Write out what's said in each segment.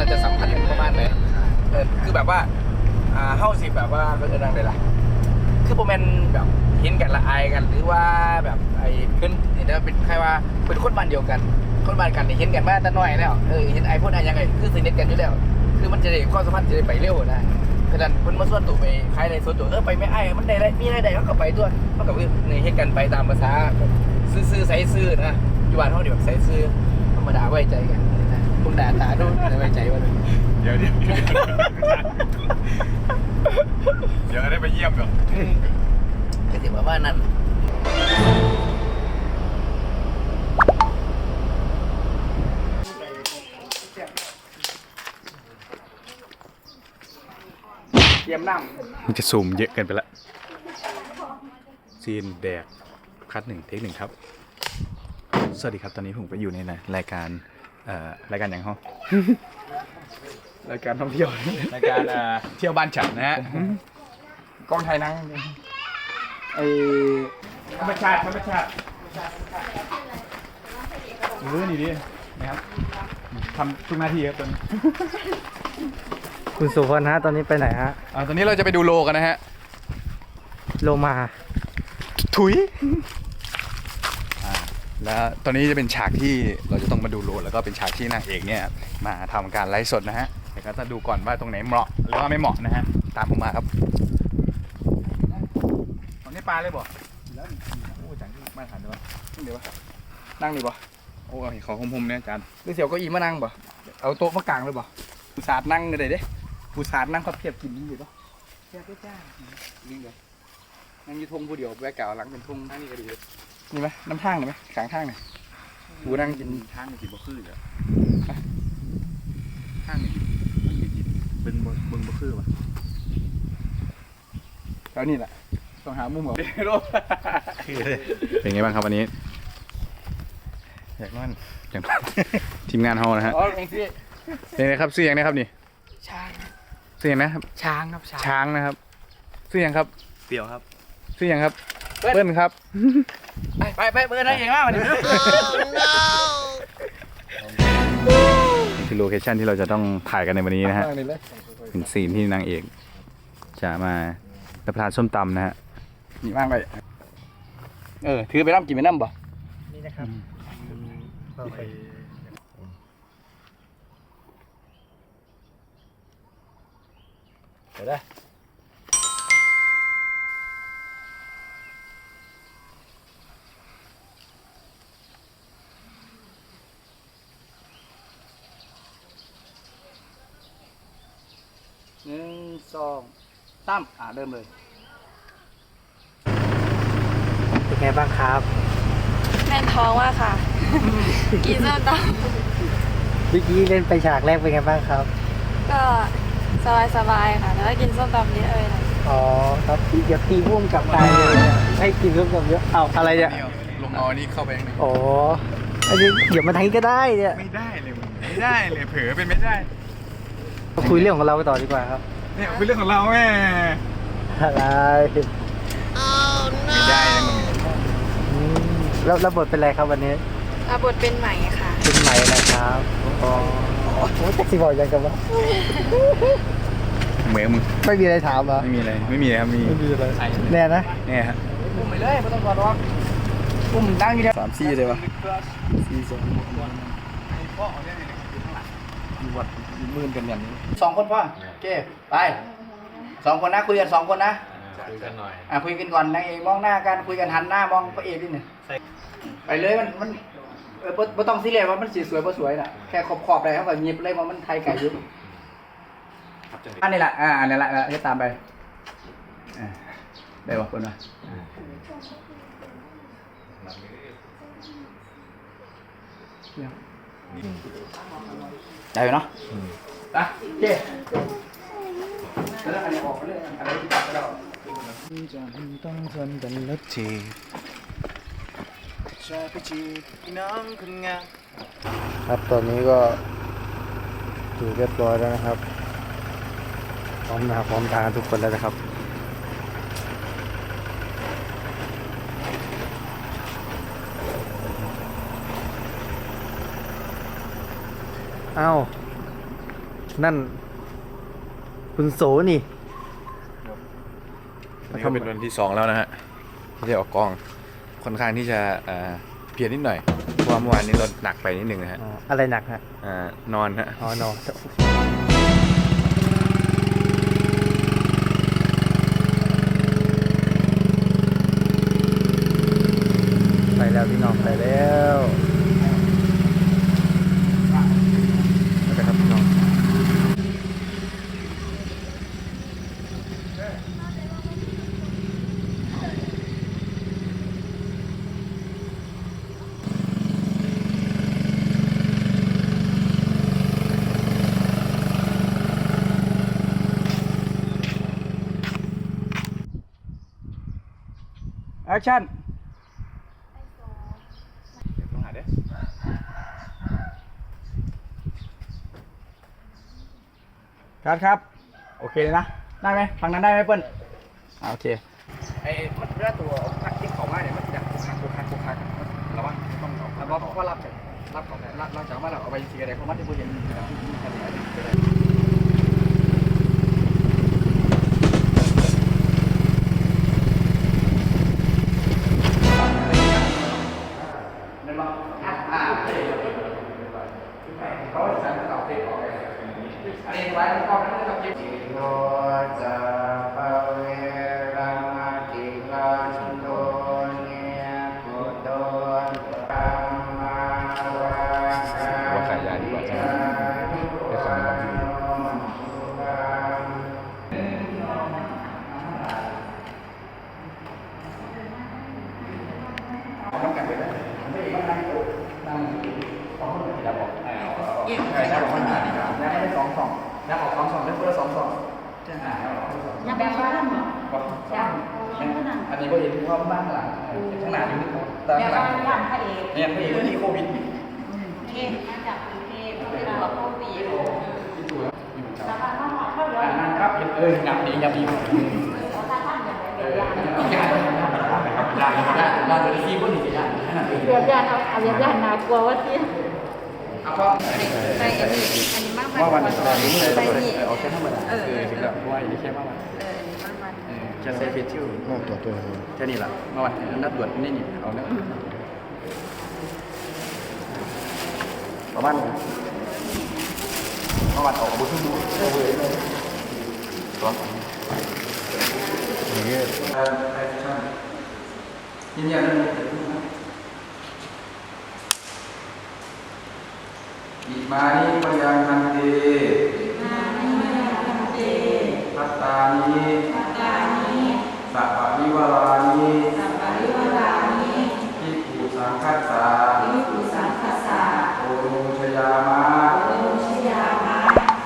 เราจะสัมพันธ์กันประมาณไหนเออคือแบบว่าอ่าเฮาสิแบบว่าเออนั่นเลยล่ะคือโมเมนแบบเห็นกันละอายกันหรือว่าแบบไอ้เพื่อนนี่นะเป็นใครว่าเป็นคนบ้านเดียวกัน คนบ้านกันนี่เห็นกันมาแต่น้อยแล้วเออเห็นไอ้พวกนั้นยังไงคือสนิทกันอยู่แล้ว คือมันจะได้ความสัมพันธ์จะได้ไปเร็วนะขนาดเพิ่นมาส่วนตัวไปใครในส่วนตัวเออไปไม่ไอ้มันได้ไรมีอะไรใดเขาก็ไปตัวยเขาก็คือในเฮ็ดกันไปตามภาษาซื่อๆใส่ซื่อนะอยู่บ้านเขาเดี๋ยวแบบใส่ซื่อธรรมดาไว้ใจกัน นะพวกด่าตาดูแต่ไว้ใจว่าเดี๋ยวเดี๋ยวเดี๋ยวเดี๋ยวได้ไปเยี่ยมเหรอก็ถือว่าว่านั่นเตรียมน้ำมันจะซูมเยอะเกินไปละซีนแดกคัดหนึ่งเทคหนึ่งครับ สวัสดีครับ ตอนนี้ผมไปอยู่ในรายการ เอ่อรายการอย่างเขา รายการท่องเที่ยวรายการเอ่อเที่ยวบ้านฉันนะฮะกล้องไทยนั่งไอธรรมชาติธรรมชาติเออนี่ดินะครับทำทุกหน้าที่ครับตอนนี้คุณสุพลฮะตอนนี้ไปไหนฮะอ่าตอนนี้เราจะไปดูโลกันนะฮะ โลมา ถุยอ่า แล้วตอนนี้จะเป็นฉากที่เราจะต้องมาดูโลแล้วก็เป็นฉากที่นางเอกเนี่ยมาทำการไลฟ์สดนะฮะแต่ก็จะดูก่อนว่าตรงไหนเหมาะหรือว่าไม่เหมาะนะฮะตามผมมาครับตอนนี้ปลาเลยบ่แล้วโอ้จังที่มาถ่ายเดี๋ยววะเดี๋ยววะนั่งดีบ่โอ้ยขอคมๆเนี่ยอาจารย์หรือเสียวเก็อีมานั่งบ่เอาโต๊ะมากลางเลยบ่ผู้สาดนั่งเลยเด้ผู้สาดนั่งพับเพียบกินดีอยู่ปะเพียบจ้านี่เลยนั่งอยี่ทงผู้เดียวแวะกล่าวหลังเป็นทงนั่งนี่ก็ดีเลย นี่ไหมน้ำทางเลยไหมขางทางเลยผู้นั่งกินทางนี่สิบ่คืออะทางนี่มันมีจิตเป็นบ่เบิ่งบ่คือวะแล้วนี่แหละต้องหามุมเหรอเป็นไงบ้างครับวันนี้ อยากนอนอย่างทีมงานเฮานะฮะอ๋อเองสิเป็นไงครับซื้อยังนะครับนี่ช้างซื้อยังนะครับช้างครับช้างช้างนะครับซื้อยังครับเปรียวครับซื้อยังครับ เปิ้ลครับ ไปไปไปเบอร์นั่นเองมากวันนี้นี่คือโลเคชั่นที่เราจะต้องถ่ายกันในวันนี้นะฮะนี่เลยเป็นซีนที่นางเอกจะมารับประทานส้มตำนะฮะนี่มากไปเออถือไปน้ำกินไปน้ำบ่นี่นะครับเราไปเดี๋ยวได้ หนึ่งสองสามอ่าเริ่มเลย เป็นไงบ้างครับแน่นท้องมากค่ะ กินส้มตเมื่อกี้เล่นไปฉากแรกเป็นไงบ้างครับำก็สบายสบายๆค่ะแล้วก็กินส้มตำเยอะเลยนะอ๋อครับเดี๋ยวตีพุ่มกลับตายเลยเนี่ยให้กินร่วมกับเยอะเอาอะไรเนี่ยลงเอาอันนี้เข้าไปข้างในอ๋ออันนี้เดี๋ยวมาทางนี้ก็ได้เนี่ยไม่ได้เลยมึงไม่ได้เลยเผลอเป็นไม่ได้ มาคุยเรื่องของเราต่อดีกว่าครับเนี่ยคือเรื่องของเราแม่อะไรไม่ได้นะมึงอืมแล้วแล้วบทเป็นอะไรครับวันนี้ รับบทเป็นใหม่ค่ะ เป็นใหม่นะครับอ๋อโอ้แท็กซี่บอกยังกันวะเหมือนมึงไม่มีอะไรถามเหรอไม่มีอะไรไม่มีอะไรครับมีไม่มีอะไรแน่นะเนี่ยฮะอุ้มไปเลยไม่ต้องกอดหรอกอุ้มนั่งอยู่เนี่ยสามซี่เลยวะสี่สองวัด มื่นกันอย่างนี้สองคนพ่อโอเคไปสองคนนะคุยกันสองคนนะคุยกันหน่อยอะคุยกันก่อนนางเอกมองหน้ากันคุยกันหันหน้ามองพระเอกนิดหนึ่งไปเลยมันมันเออบ่บ่ต้องซีเรียสว่ามันสีสวยบ่สวยน่ะแค่ขอบขอบๆอะไรเขาก็หยิบเลยว่ามันไทยไก่อยุบอันนี้แหละอ่าอันนี้แหละอะให้ตามไปอ่าได้ป่ะคนวะ ได้อยู่เนาะไปโอเคแล้วอันนี้ออกไปเลยอะไรที่ตัดไปแล้วต้องทนกันแล้วจีจะไปจีบน้องคนงามครับตอนนี้ก็อยู่เรียบร้อยแล้วนะครับ พร้อมหน้าพร้อมตาทุกคนแล้วนะครับ เอ้า นั่น คุณโสนี่วันนี้ก็เป็นวันที่สองแล้วนะฮะที่ได้ออกกองค่อนข้างที่จะเอ่อเพลียนิดหน่อยเพราะว่าเมื่อวานนี้เราหนักไปนิดหนึ่งนะฮะอ๋ออะไรหนักฮะ อ่านอนฮะอ๋อนอไปแล้วพี่น้องไปแล้วไปครับพี่น้องแอ คชั่นต้องหาเด้ครับครับ โอเคเลยนะ ได้ไหมฟังนั้นได้ไหมเปิ้ลอ่าโอเค ไอ้มันเรื่องตัวพักที่เขาว่าเนี่ยมันจะดักคักคักคักคักระวังต้องแล้วก็เพราะรับจากรับของรับรับจากว่าเราเอาไปซีอะไรเพราะมันที่พูดอย่างนี้นะครับ ใครจะบอกคนดีครับแล้วไม่ได้สองสองแล้วออกสองสองได้คนละสองสองจะหายังแบบบ้านเหรอบอกอันนี้ก็เห็นว่าบ้านหลังข้างหน้าอยู่ตาแบบหลับ้างนบ้านพระเอกเนี่ยพี่ที่โควิดเทพมาจากกรุงเทพเวลาเราเข้าปีสาขาข้าวหอมข้าวเหนียวอ่าครับเออหนักดีหนักดีสาขาข้าวอย่างไรแบบยานยากนะครับยากยากยากตัวที่คนที่ยากแบยานเอาเอาแบบยานน่ากลัวว่าที่เอา ก็ไปอันนี้อันนี้มากว่าวันนี้เลยไปนี่เอาแค่ธรรมดาคือถึงแบบว่าอันนี้แค่ว่าวันเออมากมันแค่เซฟชื่อน่าตัวตัวแค่นี้แหละมื่อวันนัดตรวจนี่นี่เอาเนี่ยประมาณเมื่อวันออกบุญดูเลยสองอย่เนี่ยางเงี้ยยืนยันอิมานิมยังทันเตพัตตานิสัพพะวิวารานิทิฏฐุสังคัสสะโอโรชยามะ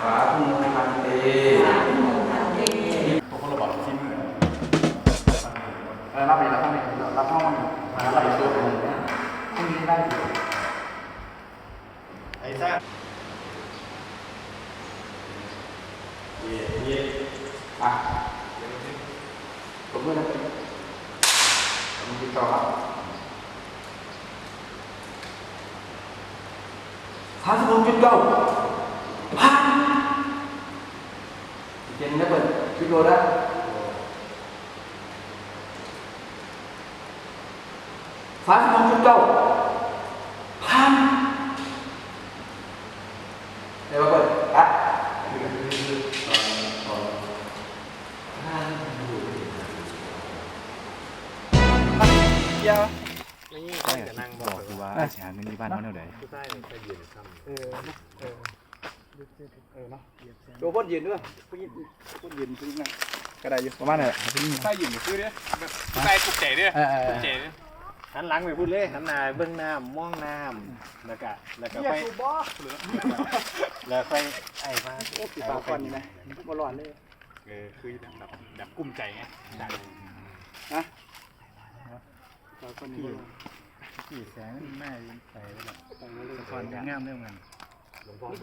สาธุโมทันเตพวกคนระบาดที่มือเออรับไปรับไปรับห้องมารับไปตัวพรุ่งนี้ได้อยู่ ไอ้ซ่า อะผมด้วยนะผมติดต่อครับสามสิบหกจุดเก้าพันเย็นนะเปิดคิดดูนะ สามสิบหกจุดเก้าพันเดี๋ยวมาเปิดอะเดียวบอกคือว่าไอ้ชาเงินที่บ้านเขาเท่าไหร่เออเออเออเนาะตัวพ่นยืนด้วยพ่นยืนพ่นยืนพ่นยืนก็ได้อยู่ประมาณนั้นแหละใส่หยิบคือเนี่ยใส่ปลุกใจเนี่ยเออเออปลุกใจเนี่ย หันหลังไปพูดเลยหันหน้าเบื้องน้ำมองน้ำแล้วก็แล้วก็ไปแล้วไปไอ้มาโอ้ปีปากก่อนนี่นะบอลลอนเลยเออคือแบบแบบกุ้มใจไงจากปากก่อนนี่ขี่แสงแม่ใส่แบบละครงามเรื่องมัน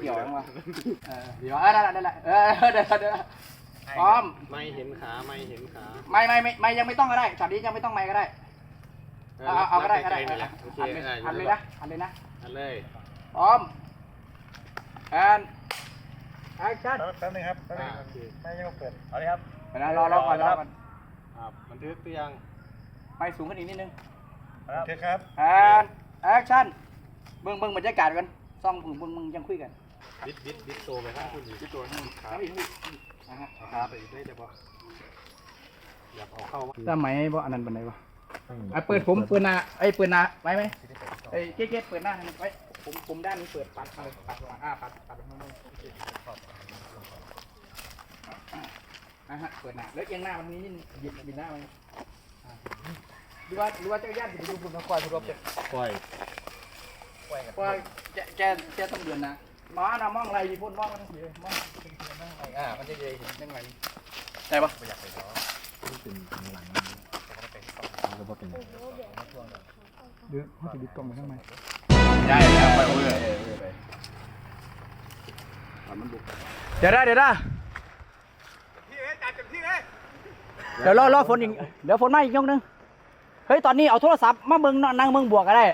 เดี๋ยวมาเออเดี๋ยวได้ได้ได้เออเดี๋ยวเดี๋ยวพร้อมไม่เห็นขาไม่เห็นขาไม่ไม่ไม่ไม่ยังไม่ต้องก็ได้ช็อตนี้ยังไม่ต้องไม่ก็ได้ เอาเอาเอาก็ได้ก็ได้นี่แหละโอเคหันเลยหันเลยนะหันเลยนะอันเลยพร้อมแอนแอแอคชั่นแป๊บนึงครับแป๊บนึงครับไม่ยังเปิดเอาเลยครับเวลารอรอก่อนรอก่อนอ่าบันทึกตัวยังไปสูงขึ้นอีกนิดนึงโอเคครับแอนแอคชั่นเบิ่งเบิ่งบรรยากาศกันซ่องเบิ่งเบิ่งมึงยังคุยกันบิดบิดบิดโตไปข้างคุณบิดโตข้างขาครับพี่พี่นะฮะขาไปอีกได้แต่พออยากเอาเข้าทำไมบ่อันนั้นบันไดบ่ อะเปิดผมเปิดหน้าไอ้ยเปิดหน้าไว้ไหมไอ้ยเก๊ๆเปิดหน้าให้หน่อยไว้ผมผมด้านนี้เปิดปัดมาเลยปัดวางอ่าปัดปัดมาเลยโอเคอะฮะเปิดหน้าแล้วเอียงหน้ามันนี้นิดนึงบิดบิดหน้าไว้อะหรือว่าหรือว่าเจ้าญาติจะไปดูคุณมาคอยคุณรบจะ ปล่อยเพราะว่าแกแกแกต้องเดือนนะหมานะมองอะไรพี่พ่นมองมันเสียมองอ่ามันจะเห็นยังไงได้ปะไม่อยากไปเนาะเดือดเขาจะดิบกล่องมาข้างในได้แล้วไปเรื่อยเดี๋ยวได้เดี๋ยวได้เดี๋ยวรอรอฝนอีกเดี๋ยวฝนมาอีกยกนึงเฮ้ยตอนนี้เอาโทรศัพท์มาเบิ่งนั่งเบิ่งบวกก็ได้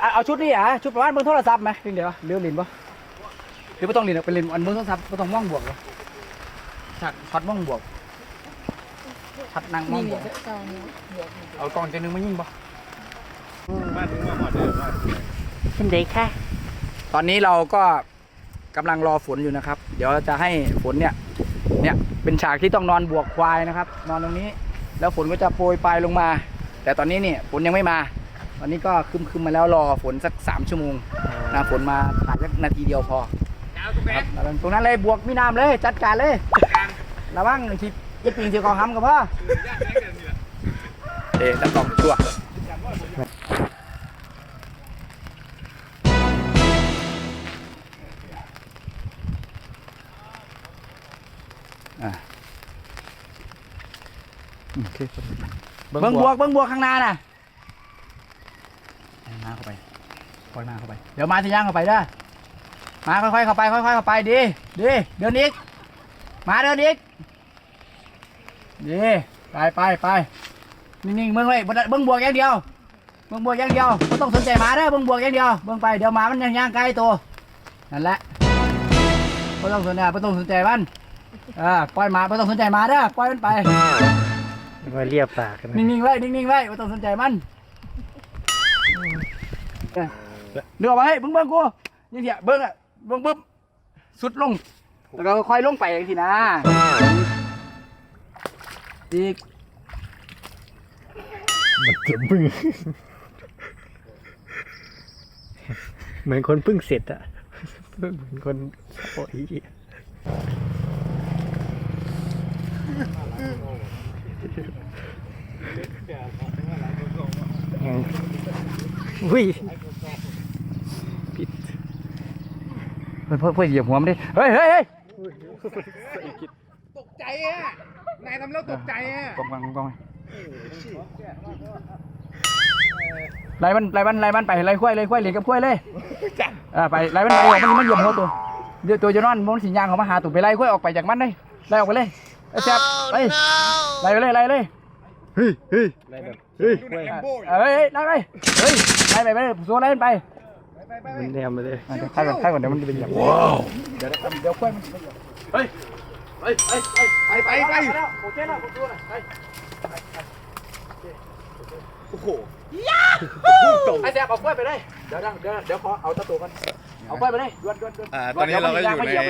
เอาเอาชุดนี้อะชุดประมาณเบิ่งโทรศัพท์ไหมลินเดี๋ยวเลี้ยวลินปะหรือไม่ต้องลินเป็นลินอันเบิ่งโทรศัพท์ไม่ต้องมองบวกเหรอชัดช็อตมองบวก ชัดนั่งมองบวกเอากล่องตัวหนึงมายิงปะมาถึงมาหมดเลยว่าเป็นเด็กแค่ตอนนี้เราก็กำลังรอฝนอยู่นะครับ เดี๋ยวจะให้ฝนเนี่ย เนี่ยเป็นฉากที่ต้องนอนบวกควายนะครับ นอนตรงนี้ แล้วฝนก็จะโปรยปลายลงมา แต่ตอนนี้เนี่ยฝนยังไม่มา ตอนนี้ก็คึมคึมๆมาแล้วรอฝนสักสามชั่วโมงนะฝนมาอาจจะนาทีเดียวพอครับตรงนั้นเลยบวกมีน้ำเลยจัดการเลยระวังที่ ยี่ปิงที่กองห้ำกับพ่อเอ๊ะตะกองชั่วอะโอเคเบิ้งบวกเบิ้งบวกข้างหน้าน่ะมาเข้าไปค่อยมาเข้าไป เดี๋ยวมาที่ย่างเข้าไปเด้อมาค่อยๆเข้าไปค่อยๆเข้าไปดีดีเดินอีกมาเดินอีก ดีไปไปไปนิ่งๆเบิ้งไว้บ่ได้เบิ้งบวกอย่างเดียวเบิ้งบวกอย่างเดียวไม่ต้องสนใจหมาเด้อเบิ้งบวกอย่างเดียวเบิ้งไปเดี๋ยวหมามันยังย่างใกล้ตัวนั่นแหละไม่ต้องสนใจไม่ต้องสนใจมันอ่าปล่อยหมาไม่ต้องสนใจหมาเด้อปล่อยมันไป มาเรียบปากกันนิ่งๆไว้นิ่งๆไว้ไม่ต้องสนใจมันเออเดือดไว้เบิ้งเบิ้งกูนี่เดียวเบิ้งอะเบิ้งปุ๊บสุดลงแล้วก็ค่อยลงไปอย่างทีนะ อีกมันเก็บพึ่งเหมือนคนเพึ่งเสร็จอะเหมือนคนโอ้ยอุ้ยเพื่อนเพื่อนเพื่อนเหยียบหัวมันดิ เฮ้ยเฮ้ยเฮ้ย ตกใจอะ นายทำแล้วตกใจอะกองกองกองไล่มันไล่มันไล่มันไปไล่ควายไล่ควายเหรียญกับควายเลยอ่าไปไล่มันไปออกมันมันเหยียบหัวตัวเดี๋ยวตัวจะนอนมันสิยางเขามาหาตัวไปไล่ควายออกไปจากมันเลยไล่ออกไปเลยไอ้แซ่บไปไล่ไปเลยไล่เลยเฮ้ยเฮ้ยเฮ้ยดูหนังแลมโบ้เอ้ยไล่ไปเฮ้ยไล่ไปไปเลยตัวไล่มันไปมันแนมไปเลยอะเดี๋ยวข้าก่อนข้าก่อนเดี๋ยวมันจะไปเหยียบว้าวเดี๋ยวเดี๋ยวเดี๋ยวควายมันไปเหยียบเฮ้ย เฮ้ยเฮ้ยเฮ้ยไปไปไปโอเคแล้วโอเคแล้วไปโอ้โหย่าไอ้แซ่บเอากล้วยไปเลยเดี๋ยวดี๋ยวเดี๋ยวเดี๋ยวขอเอาตะตูกันเอากล้วยไปเลยด่วนด่วนด่วนตอนนี้เราก็อยู่ใน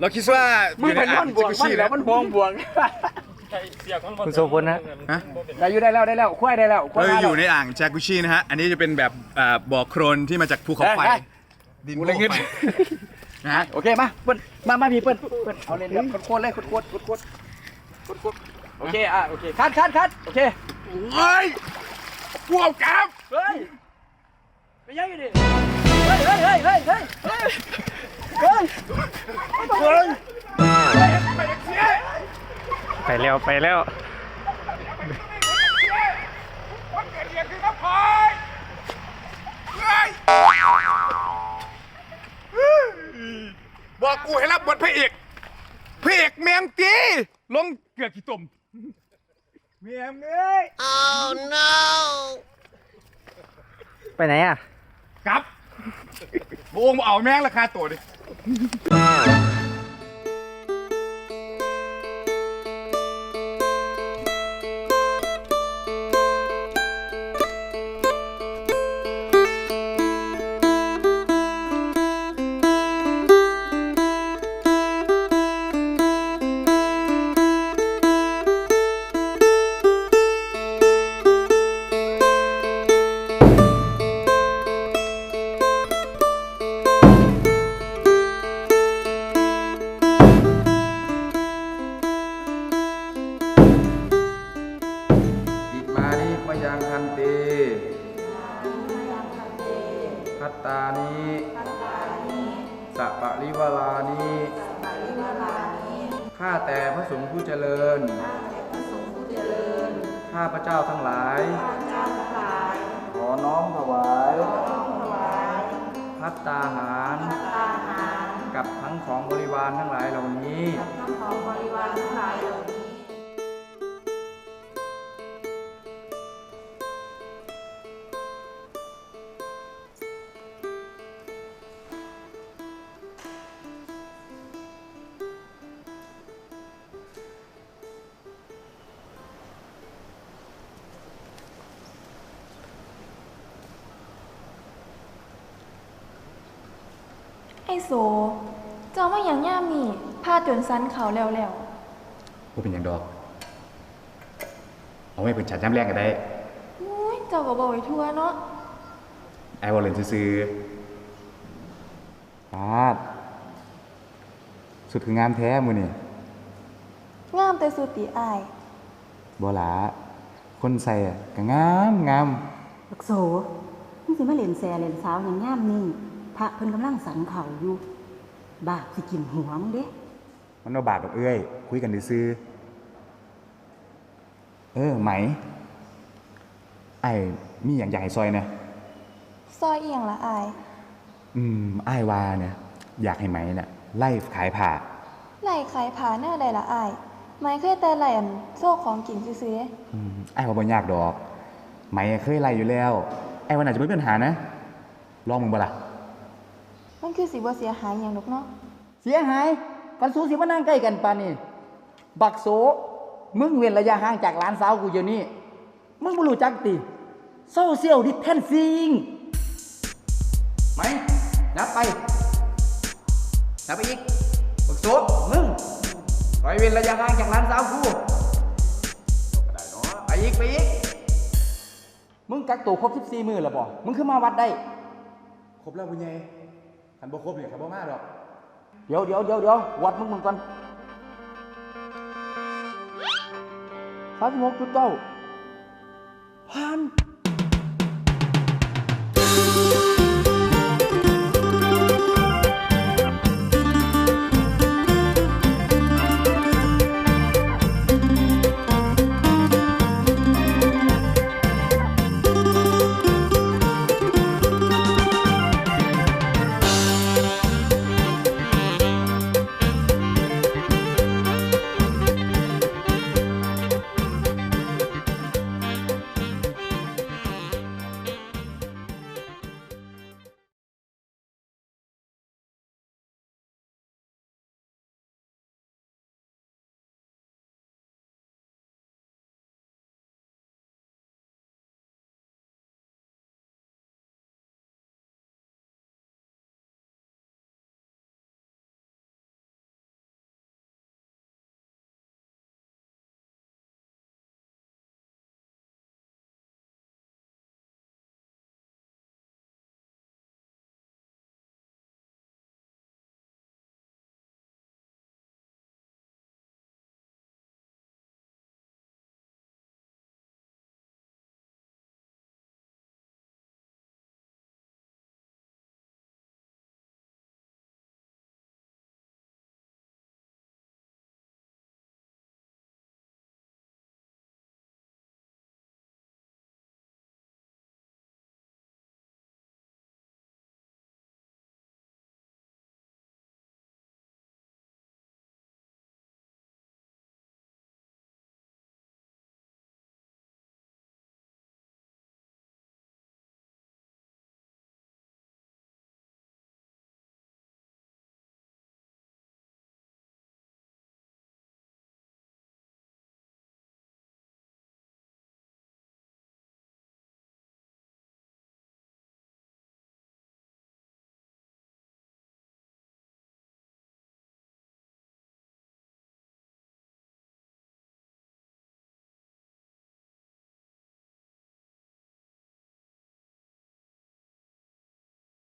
เราคิดว่ามึงเป็นนอนบวกมันแล้วมันบวงบวงคุณโซพลนะฮะได้อยู่ได้แล้วได้แล้วกล้วยได้แล้วกล้วยเรามาอยู่ในอ่างจากุชินะฮะอันนี้จะเป็นแบบบ่อโครนที่มาจากภูเขาไฟดินกูภูเลยเขาไฟ นะฮะโอเคมาเปิ้ลมามาพี่เปิ้ลเปิ้ลเอาเล่นแบบโคตรเลยโคตรโคตรโคตรโคตรโอเคอะโอเคคัดคัดคัดโอเคเฮ้ยพวกกับเฮ้ยไปยังอยู่ดิเฮ้ยเฮ้ยเฮ้ยเฮ้ยเฮ้ยเฮ้ยเฮ้ยไปเร็วไปแล้ว รับบทพระเอกพระเอกแมงตีลงเกือกขี้ตุ่มแมงเอ้ยไปไหนอะ กลับโบงเอาแมงราคาตัวดิ พัตตาหาร กับทั้งของบริวารทั้งหลายเหล่านี้ไอ สันเขาแล้วแล้วว่าเป็นอย่างดอก เอาไว้เป็นฉันย้ำแรงกันได้อุ้ยเจ้าก็บอกไว้ทั่วเนาะไอ้วอลเลนซื้อๆปาดสุดคืองามแท้มือนี่งามแต่สุติอายบหลาคนใส่อะก็งามงามบักโสมึงสิมาเล่นแซ่เล่นสาวอย่างงามนี่พระเพิ่นกำลังสันเขาอยู่บาปสิกินหัวมึงเด้ มันเอาบาดดอกเอ้ยคุยกันซื้อๆเออไหม ไอ้มีอย่างอยากให้ซอยนะซอยเอียงละอาย อืมไอ้ายวาเนี่ยอยากให้ไหมเนี่ยไล่ขายผ่าไหลขายผาหน้าใดละอายไม่เคยแต่ไหลอันโซ่ของกินซื้ออืมไอ้ว่าบ่ยากดอก ไหมเคยไล่อยู่แล้วไอ้ว่าน่าจะไม่เป็นปัญหานะลองมึงบ่ล่ะ ๆมันคือสิบ่เสียหายอย่างดอกเนาะ เสียหาย กันสูสิมานั่งใกล้กันปานนี่บักโสมึงเว้นระยะห่างจากหลานสาวกูเดี๋ยวนี้ มึงบ่รู้จักติโซเชียลดิแทนซิงไหมนับไป นับไปอีกบักโสมึงปล่อยเว้นระยะห่างจากหลานสาวกูไปอีกไปอีกมึงกักตัวครบ14มื้อแล้วบ่มึงคือมาวัดได้ ครบแล้วบุญใหญ่คันบ่ครบเนี่ยคันบ่มาดอก เดี๋ยวเดี๋ยวเดี๋ยวเดี๋ยววัดมึงมึงก่อนสามสิบหกจุดเก้าฮาน